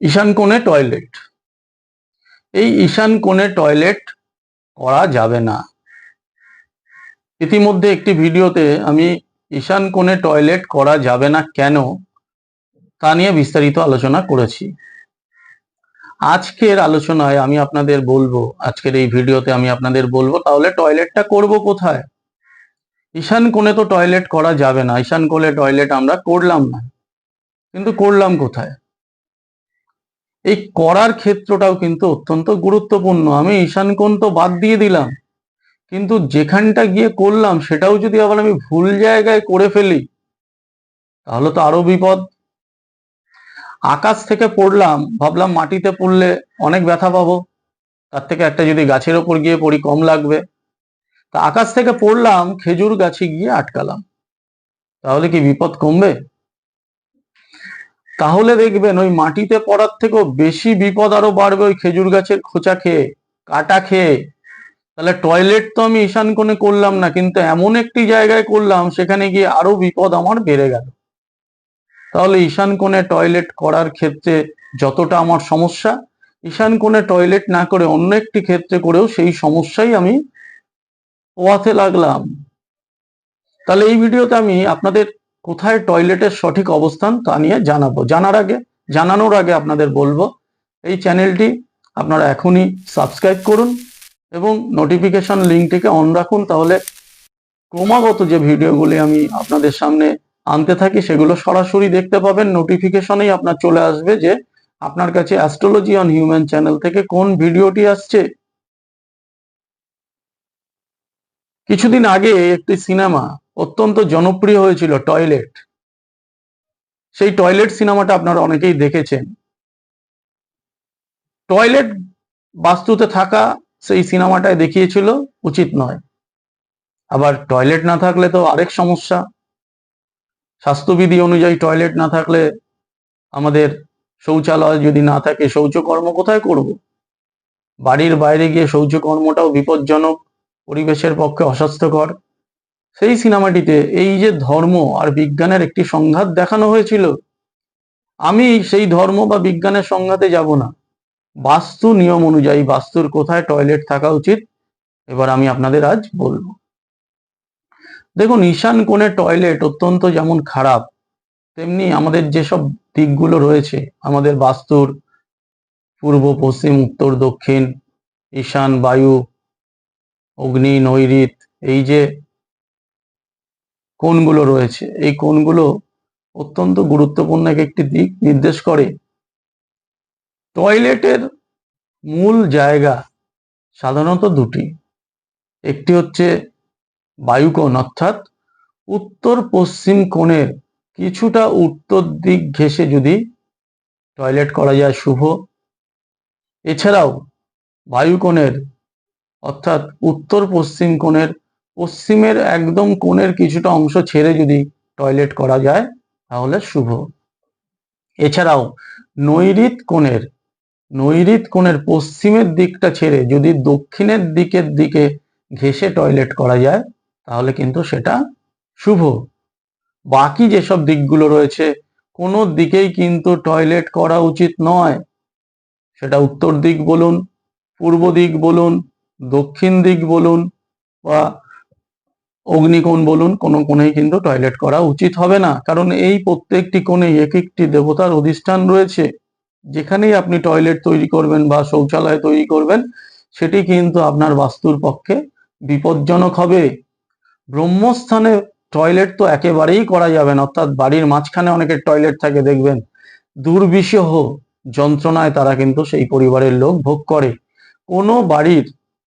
ঈশান কোণে টয়লেট এই ঈশান কোণে টয়লেট করা যাবে না। ইতিমধ্যে একটি ভিডিওতে আমি ঈশান কোণে টয়লেট করা যাবে না কেন তা নিয়ে বিস্তারিত আলোচনা করেছি। আজকের আলোচনায় আমি আপনাদের বলব, আজকের এই ভিডিওতে আমি আপনাদের বলব, তাহলে টয়লেটটা করব কোথায়? ঈশান কোণে তো টয়লেট করা যাবে না, ঈশান কোণে টয়লেট আমরা করলাম না। কিন্তু করলাম কোথায়? এই করার ক্ষেত্রটাও কিন্তু অত্যন্ত গুরুত্বপূর্ণ। আমি ঈশান কোণ তো বাদ দিয়ে দিলাম। কিন্তু যেখানটা গিয়ে করলাম, সেটাও যদি আবার আমি ভুল জায়গায় করে ফেলি, তাহলে তো আরও বিপদ। আকাশ থেকে পড়লাম, ভাবলাম মাটিতে পড়লে অনেক ব্যথা পাবো। তার থেকে একটা যদি গাছের ওপর গিয়ে পড়ি, কম লাগবে। তা আকাশ থেকে পড়লাম, খেজুর গাছে গিয়ে আটকালাম। তাহলে কি বিপদ কমবে? তাহলে দেখবেন ওই মাটিতে পড়ার থেকেও বেশি বিপদ আরও বাড়বে ওই খেজুর গাছের খোঁচা খেয়ে, কাটা খেয়ে। তাহলে টয়লেট তো আমি ঈশান কোণে করলাম না, কিন্তু এমন একটি জায়গায় করলাম, সেখানে গিয়ে আরও বিপদ আমার বেড়ে গেল। তাহলে ঈশান কোণে টয়লেট করার ক্ষেত্রে যতটা আমার সমস্যা, ঈশান কোণে টয়লেট না করে অন্য একটি ক্ষেত্রে করেও সেই সমস্যাই আমি পোয়াতে লাগলাম। তাহলে এই ভিডিওতে আমি আপনাদের কোথায় টয়লেটের সঠিক অবস্থান তা নিয়ে জানাব। জানার আগে, জানানোর আগে আপনাদের বলব, এই চ্যানেলটি আপনারা এখনই সাবস্ক্রাইব করুন এবং নোটিফিকেশন লিঙ্কটিকে অন রাখুন, তাহলে ক্রমাগত যে ভিডিওগুলি আমি আপনাদের সামনে আনতে থাকি, সেগুলো সরাসরি দেখতে পাবেন। নোটিফিকেশনেই আপনার চলে আসবে যে আপনার কাছে অ্যাস্ট্রোলজি অন হিউম্যান চ্যানেল থেকে কোন ভিডিওটি আসছে কিছুদিন আগে একটি সিনেমা অত্যন্ত জনপ্রিয় হয়েছিল, টয়লেট। সেই টয়লেট সিনেমাটা আপনারা অনেকেই দেখেছেন। টয়লেট বাস্তুতে থাকা সেই সিনেমাটায় দেখিয়েছিল, উচিত নয়। আবার টয়লেট না থাকলে তো আরেক সমস্যা। স্বাস্থ্যবিধি অনুযায়ী টয়লেট না থাকলে আমাদের শৌচালয় যদি না থাকে, শৌচকর্ম কোথায় করব? বাড়ির বাইরে গিয়ে শৌচকর্মটাও বিপজ্জনক। পরিবেশের পক্ষে অস্বাস্থ্যকর। সেই সিনেমাটিতে এই যে ধর্ম আর বিজ্ঞানের একটি সংঘাত দেখানো হয়েছিল, আমি সেই ধর্ম বা বিজ্ঞানের সংঘাতে যাব না। বাস্তু নিয়ম অনুযায়ী বাস্তুর কোথায় টয়লেট থাকা উচিত, এবার আমি আপনাদের আজ বলব। দেখুন, ঈশান কোণে টয়লেট অত্যন্ত যেমন খারাপ, তেমনি আমাদের যেসব দিকগুলো রয়েছে, আমাদের বাস্তুর পূর্ব, পশ্চিম, উত্তর, দক্ষিণ, ঈশান, বায়ু অগ্নি নৈরিত এই যে কোণগুলো রয়েছে, এই কোণগুলো অত্যন্ত গুরুত্বপূর্ণ এক একটি দিক নির্দেশ করে। টয়লেটের মূল জায়গা সাধারণত দুটি। একটি হচ্ছে বায়ুকোণ, অর্থাৎ উত্তর পশ্চিম কোণের কিছুটা উত্তর দিক ঘেঁষে যদি টয়লেট করা যায় শুভ। এছাড়াও বায়ুকোণের অর্থাৎ উত্তর পশ্চিম কোণের, পশ্চিমের একদম কোণের কিছুটা অংশ ছেড়ে যদি টয়লেট করা যায়, তাহলে শুভ। এছাড়াও, নৈরিত কোণের নৈরিত কোণের পশ্চিমের দিকটা ছেড়ে যদি দক্ষিণের দিকের দিকে ঘেঁষে টয়লেট করা যায়, তাহলে কিন্তু সেটা শুভ। বাকি যেসব দিকগুলো রয়েছে, কোনো দিকেই কিন্তু টয়লেট করা উচিত নয়। সেটা উত্তর দিক বলুন, পূর্ব দিক বলুন দক্ষিণ দিক বলুন বা অগ্নিকোণ বলুন, কোনো কোণেই কিন্তু টয়লেট করা উচিত হবে না। কারণ এই প্রত্যেকটি কোণে এক একটি দেবতার অধিষ্ঠান রয়েছে। যেখানেই আপনি টয়লেট তৈরি করবেন বা শৌচালয় তৈরি করবেন, সেটি কিন্তু আপনার বাস্তুর পক্ষে বিপজ্জনক হবে। ব্রহ্মস্থানে টয়লেট তো একেবারেই করা যাবে না, অর্থাৎ বাড়ির মাঝখানে অনেকের টয়লেট থাকে, দেখবেন। দুর্বিষহ যন্ত্রণায় তারা কিন্তু সেই পরিবারের লোক ভোগ করে। কোনো বাড়ির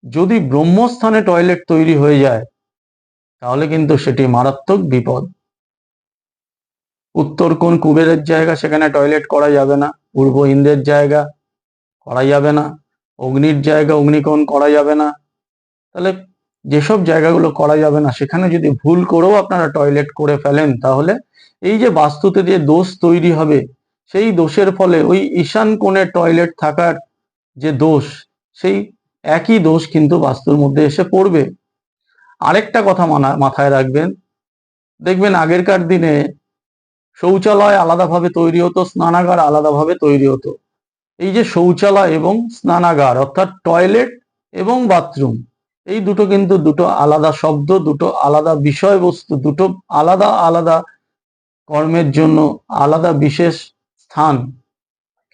যদি ব্রহ্মস্থানে টয়লেট তৈরি হয়ে যায়, তাহলে কিন্তু সেটি মারাত্মক বিপদ। উত্তর কোন কুবেরের জায়গা, সেখানে টয়লেট করা যাবে না। পূর্ব ইন্দ্রের জায়গা, করা যাবে না। অগ্নির জায়গা, অগ্নিকোণ করা যাবে না। তাহলে যেসব জায়গাগুলো করা যাবে না, সেখানে যদি ভুল করেও আপনারা টয়লেট করে ফেলেন, তাহলে এই যে বাস্তুতে যে দোষ তৈরি হবে, সেই দোষের ফলে ওই ঈশান কোণে টয়লেট থাকার যে দোষ, সেই একই দোষ কিন্তু বাস্তুর মধ্যে এসে পড়বে। আরেকটা কথা মানা, মাথায় রাখবেন। দেখবেন আগেরকার দিনে শৌচালয় আলাদাভাবে তৈরি হতো, স্নানাগার আলাদাভাবে তৈরি হতো। এই যে শৌচালয় এবং স্নানাগার, অর্থাৎ টয়লেট এবং বাথরুম, এই দুটো কিন্তু দুটো আলাদা শব্দ, দুটো আলাদা বিষয়বস্তু, দুটো আলাদা আলাদা কর্মের জন্য আলাদা বিশেষ স্থান।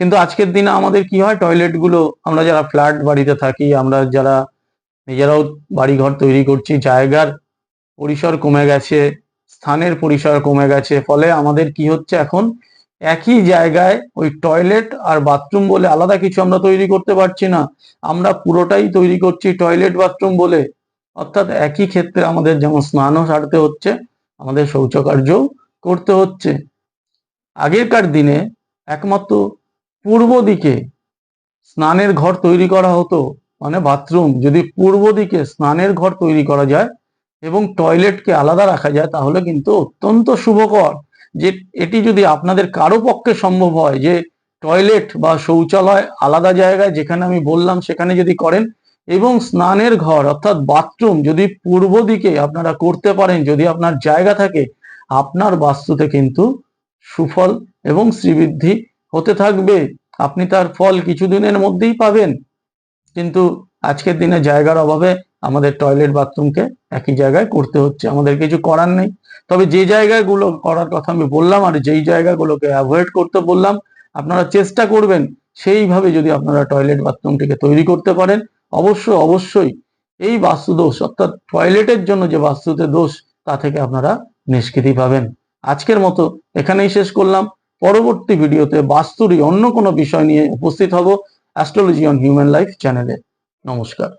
কিন্তু আজকের দিনে আমাদের কি হয়? টয়লেটগুলো আমরা যারা ফ্ল্যাট বাড়িতে থাকি, আমরা যারা নিজেরাও বাড়িঘর তৈরি করছি, জায়গার পরিসর কমে গেছে, স্থানের পরিসর কমে গেছে, ফলে আমাদের কি হচ্ছে এখন? একই জায়গায় ওই টয়লেট আর বাথরুম বলে আলাদা কিছু আমরা তৈরি করতে পারছি না। আমরা পুরোটাই তৈরি করছি টয়লেট বাথরুম বলে। অর্থাৎ একই ক্ষেত্রে আমাদের যেমন স্নানও সারতে হচ্ছে, আমাদের শৌচকার্যও করতে হচ্ছে। আগেরকার দিনে একমাত্র পূর্ব দিকে স্নানের ঘর তৈরি করা হতো মানে বাথরুম। যদি পূর্ব দিকে স্নানের ঘর তৈরি করা যায় এবং টয়লেটকে আলাদা রাখা যায়, তাহলে কিন্তু অত্যন্ত শুভকর। যে এটি যদি আপনাদের কারও পক্ষে সম্ভব হয় যে টয়লেট বা শৌচালয় আলাদা জায়গায় যেখানে আমি বললাম সেখানে যদি করেন এবং স্নানের ঘর অর্থাৎ বাথরুম যদি পূর্ব দিকে আপনারা করতে পারেন, যদি আপনার জায়গা থাকে, আপনার বাস্তুতে কিন্তু সুফল এবং শ্রীবৃদ্ধি হতে থাকবে, আপনি তার ফল কিছুদিনের মধ্যেই পাবেন। কিন্তু আজকের দিনে জায়গার অভাবে আমাদের টয়লেট বাথরুমকে একই জায়গায় করতে হচ্ছে, আমাদের কিছু করার নেই। তবে যে জায়গাগুলো করার কথা আমি বললাম আর যেই জায়গাগুলোকে অ্যাভয়েড করতে বললাম, আপনারা চেষ্টা করবেন সেইভাবে যদি আপনারা টয়লেট বাথরুমটিকে তৈরি করতে পারেন, অবশ্যই অবশ্যই এই বাস্তু দোষ অর্থাৎ টয়লেটের জন্য যে বাস্তুতে দোষ, তা থেকে আপনারা নিষ্কৃতি পাবেন। আজকের মতো এখানেই শেষ করলাম। পরবর্তী ভিডিওতে বাস্তুরই অন্য কোনো বিষয় নিয়ে উপস্থিত হব অ্যাস্ট্রোলজি অন হিউম্যান লাইফ চ্যানেলে নমস্কার।